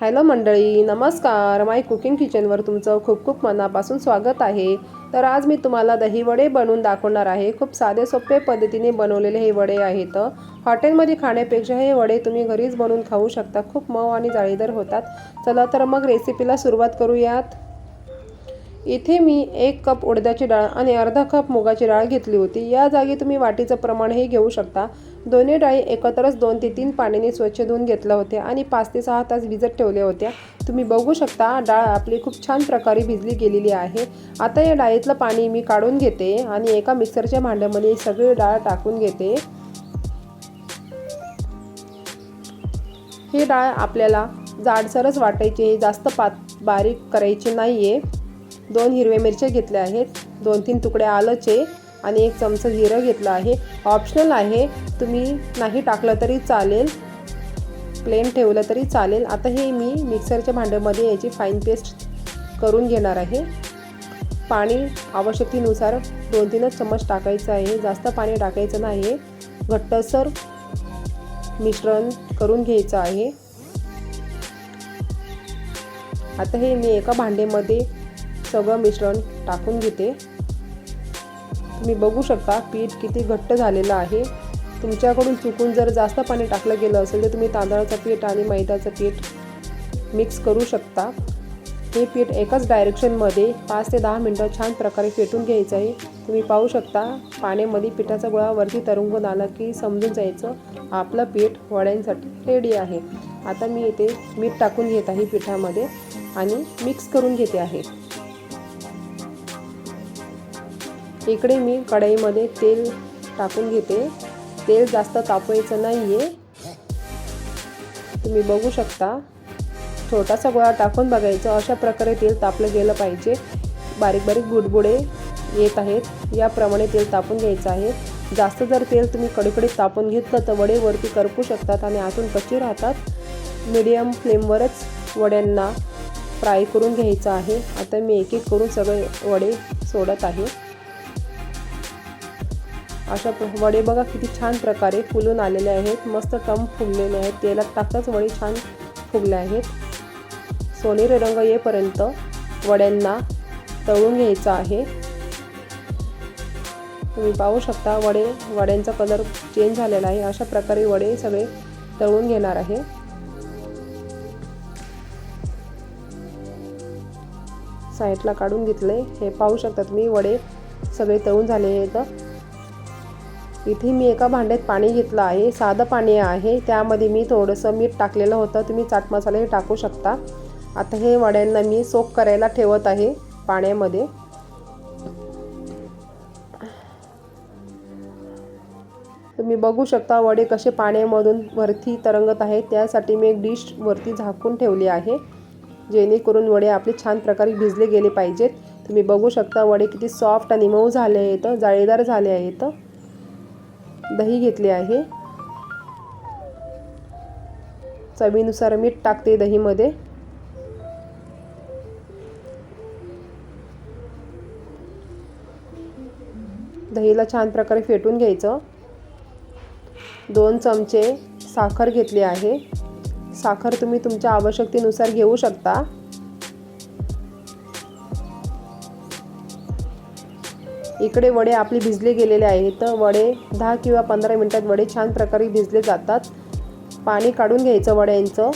Hello मंडळी नमस्कार. माय cooking किचनवर तुमचं खूप खूप मनापासून स्वागत आहे. तर आज मी तुम्हाला दही वडे बनवून दाखवणार आहे. खूप साधे सोपे पद्धतीने बनवलेले हे वडे आहेत. हॉटेलमध्ये खाण्यापेक्षा हे वडे तुम्ही घरीच बनवून खाऊ शकता. खूप मऊ आणि जाळीदार होतात. चला तर मग रेसिपीला सुरुवात करूयात. इथे मी एक कप उडदाची डाळ आणि अर्धा कप मुगाची डाळ घेतली होती. या जागी तुम्ही वाटीचं प्रमाणही घेऊ शकता. दोन्ही डाळी एकत्रच दोन ते तीन पाण्याने स्वच्छ धुवून घेतल्या होत्या आणि पाच ते सहा तास भिजत ठेवल्या होत्या. तुम्ही बघू शकता डाळ आपली खूप छान प्रकारे भिजली गेलेली आहे. आता या डाळीतलं पाणी मी काढून घेते आणि एका मिक्सरच्या भांड्यामध्ये सगळी डाळ टाकून घेते. ही डाळ आपल्याला जाडसरच वाटायची जास्त पात बारीक करायची नाही आहे दोन हिरव्या मिरच्या घेतल्या आहेत. दोन तीन तुकडे आलंचे आणि एक चमचा जिरं घेतलं आहे. ऑप्शनल आहे. तुम्ही नाही टाकलं तरी चालेल. प्लेन ठेवलं तरी चालेल. आता हे मी मिक्सरच्या भांड्यामध्ये याची फाईन पेस्ट करून घेणार आहे. पाणी आवश्यकतेनुसार दोन तीनच चम्मच टाकायचं आहे. जास्त पाणी टाकायचं नाही. घट्टसर मिश्रण करून घ्यायचं आहे. आता हे मी एका भांडेमध्ये सगळं मिश्रण टाकून घेते. तुम्ही बघू शकता पीठ किती घट्ट झालेलं आहे. तुमच्याकडून चुकून जर जास्त पाणी टाकलं गेलं असेल तर तुम्ही तांदळाचं पीठ आणि मैद्याचं पीठ मिक्स करू शकता. हे पीठ एकाच डायरेक्शनमध्ये पाच ते दहा मिनटं छान प्रकारे फेटून घ्यायचं आहे. तुम्ही पाहू शकता पाण्यामध्ये पिठाचा गोळा वरती तरंगून आला की समजून जायचं आपलं पीठ वड्यांसाठी रेडी आहे. आता मी इथे मीठ टाकून घेत आहे पिठामध्ये आणि मिक्स करून घेते आहे. इकडे मी कढईमध्ये तेल टाकून घेते. तेल जास्त तापवायचं नाही आहे तुम्ही बघू शकता. छोटासा गोळा टाकून बघायचं. अशा प्रकारे तेल तापलं गेलं पाहिजे. बारीक बारीक गुडबुडे येत आहेत. याप्रमाणे तेल तापून घ्यायचं आहे. जास्त जर तेल तुम्ही कडकडीत तापून घेतलं तर वडे वरती करपू शकतात आणि आतून कच्चे राहतात. मीडियम फ्लेमवरच वड्यांना फ्राय करून घ्यायचं आहे. आता मी एक एक करून सगळे वडे सोडत आहे. अशा वडे बघा किती छान प्रकारे फुलून आलेले आहेत. मस्त टम फुगलेले आहेत. तेलात टाकताच वडे छान फुगले आहेत. सोनेरी रंग येईपर्यंत वड्यांना तळून घ्यायचा आहे. तुम्ही पाहू शकता वडे वड्यांचा कलर चेंज झालेला आहे. अशा प्रकारे वडे सगळे तळून घेणार आहे. साईडला काढून घेतले. हे पाहू शकता तुम्ही वडे सगळे तळून झाले आहेत. इथे मी एका भांड्यात पाणी घेतलं आहे साधं पाणी आहे. त्यामध्ये मी थोडंसं मीठ टाकलेलं होतं. तुम्ही चाट मसालाही टाकू शकता. आता हे वड्यांना मी सोक करायला ठेवत आहे पाण्यामध्ये. तुम्ही बघू शकता वडे कसे पाण्यामधून वरती तरंगत आहेत. त्यासाठी मी एक डिश वरती झाकून ठेवली आहे जेणेकरून वडे आपले छान प्रकारे भिजले गेले पाहिजेत. तुम्ही बघू शकता वडे किती सॉफ्ट आणि मऊ झाले आहेत जाळीदार झाले आहेत. दही घेतले आहे. चवीनुसार मीठ टाकते दहीमध्ये. दहीला छान प्रकारे फेटून घ्यायचं. दोन चमचे साखर घेतली आहे. साखर तुम्ही तुमच्या आवश्यकतेनुसार घेऊ शकता. इकडे वडे आपले भिजले गेलेले आहेत. वडे दहा किंवा पंधरा मिनटात वडे छान प्रकारे भिजले जातात. पाणी काढून घ्यायचं वड्यांचं.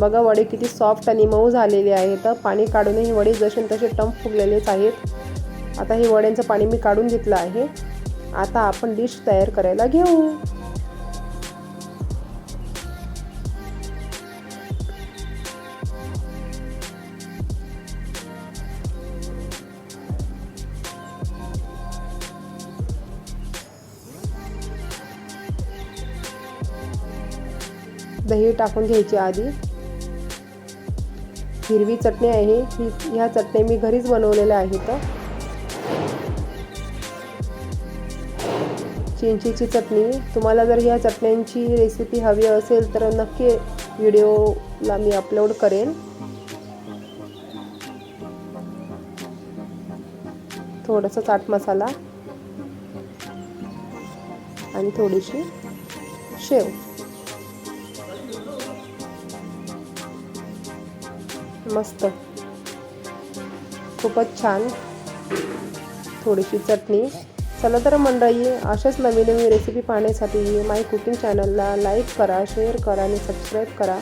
बघा वडे किती सॉफ्ट आणि मऊ झालेले आहेत. पाणी काढूनही वडे जसे तसे टंप फुगलेलेच आहेत. आता हे वड्यांचं पाणी मी काढून घेतलं आहे. आता आपण डिश तयार करायला घेऊ. दही टाकून घ्यायची आधी. हिरवी चटणी आहे ही ह्या चटण्या मी घरीच बनवलेल्या आहेत. चिंचीची चटणी. तुम्हाला जर ह्या चटण्यांची रेसिपी हवी असेल तर नक्की व्हिडिओला मी अपलोड करेन. थोडासा चाट मसाला आणि थोडीशी शेव. मस्त. खूपच छान. थोडीशी चटणी. चला तर मंडळी अशाच नवीन नवीन रेसिपी पाहण्यासाठी माय कुकिंग चॅनलला लाईक करा शेअर करा आणि सबस्क्राईब करा.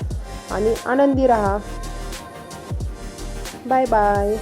आणि आनंदी राहा. Bye bye